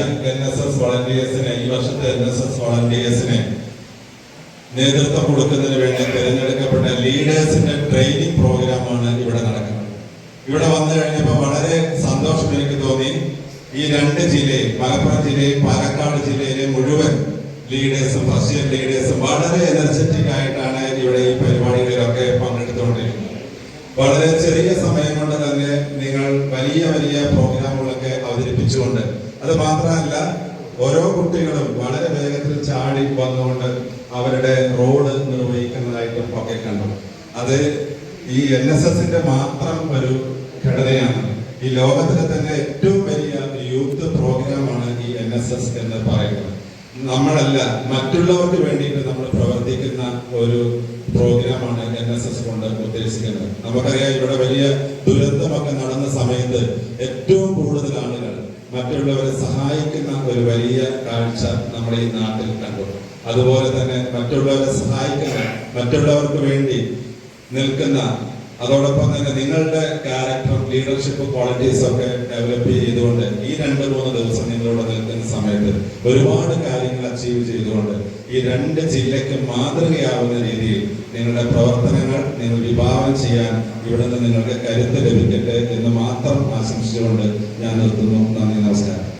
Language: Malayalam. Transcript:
എൻ എസ് എസ് ഈ വർഷത്തെ എൻ എസ് എസ് നേതൃത്വം കൊടുക്കുന്നതിന് വേണ്ടി തിരഞ്ഞെടുക്കപ്പെട്ട ലീഡേഴ്സിന്റെ ട്രെയിനിങ് പ്രോഗ്രാമാണ് ഇവിടെ നടക്കുന്നത്. ഇവിടെ വന്നു കഴിഞ്ഞപ്പോൾ വളരെ സന്തോഷം എനിക്ക് തോന്നി. ഈ രണ്ട് ജില്ലയിൽ മലപ്പുറം ജില്ലയിൽ പാലക്കാട് ജില്ലയിലെ മുഴുവൻ ലീഡേഴ്സും ഫസ്റ്റ് ഇയർ ലീഡേഴ്സും വളരെ എനർജറ്റിക് ആയിട്ടാണ് ഇവിടെ ഈ പരിപാടികളിലൊക്കെ പങ്കെടുത്തുകൊണ്ടിരിക്കുന്നത് വളരെ ചെറിയ സമയം കൊണ്ട് തന്നെ നിങ്ങൾ വലിയ വലിയ പ്രോഗ്രാമുകളൊക്കെ അവതരിപ്പിച്ചുകൊണ്ട് അത് മാത്രമല്ല ഓരോ കുട്ടികളും വളരെ വേഗത്തിൽ ചാടി വന്നുകൊണ്ട് അവരുടെ റോഡ് നിർവഹിക്കുന്നതായിട്ടും ഒക്കെ കണ്ടു. അത് ഈ എൻ എസ് എസിന്റെ മാത്രം ഒരു ഘടനയാണ്. ഈ ലോകത്തിലെ തന്നെ ഏറ്റവും വലിയ യൂത്ത് പ്രോഗ്രാമാണ് ഈ എൻ എസ് എസ് എന്ന് പറയുന്നത്. നമ്മളല്ല മറ്റുള്ളവർക്ക് വേണ്ടിയിട്ട് നമ്മൾ പ്രവർത്തിക്കുന്ന ഒരു പ്രോഗ്രാമാണ് എൻ എസ് എസ് കൊണ്ട് ഉദ്ദേശിക്കുന്നത്. നമുക്കറിയാം ഇവിടെ വലിയ ദുരന്തമൊക്കെ നടന്ന സമയത്ത് ഏറ്റവും ആളുകൾ മറ്റുള്ളവരെ സഹായിക്കുന്ന ഒരു വലിയ കാഴ്ച നമ്മുടെ ഈ നാട്ടിൽ കണ്ടു. അതുപോലെ തന്നെ മറ്റുള്ളവരെ സഹായിക്കുന്ന മറ്റുള്ളവർക്ക് വേണ്ടി നിൽക്കുന്ന അതോടൊപ്പം തന്നെ നിങ്ങളുടെ ക്യാരക്ടർ ലീഡർഷിപ്പ് ക്വാളിറ്റീസ് ഒക്കെ ഡെവലപ്പ് ചെയ്തുകൊണ്ട് ഈ രണ്ട് മൂന്ന് ദിവസം നിങ്ങളിവിടെ നിൽക്കുന്ന സമയത്ത് ഒരുപാട് കാര്യങ്ങൾ അച്ചീവ് ചെയ്തുകൊണ്ട് ഈ രണ്ട് ജില്ലയ്ക്ക് മാതൃകയാവുന്ന രീതിയിൽ നിങ്ങളുടെ പ്രവർത്തനങ്ങൾ നിങ്ങൾ വിഭാവനം ചെയ്യാൻ ഇവിടെ നിന്ന് നിങ്ങൾക്ക് കരുത്ത് ലഭിക്കട്ടെ എന്ന് ആശംസിച്ചുകൊണ്ട് ഞാൻ നിർത്തുന്നു. നന്ദി നമസ്കാരം.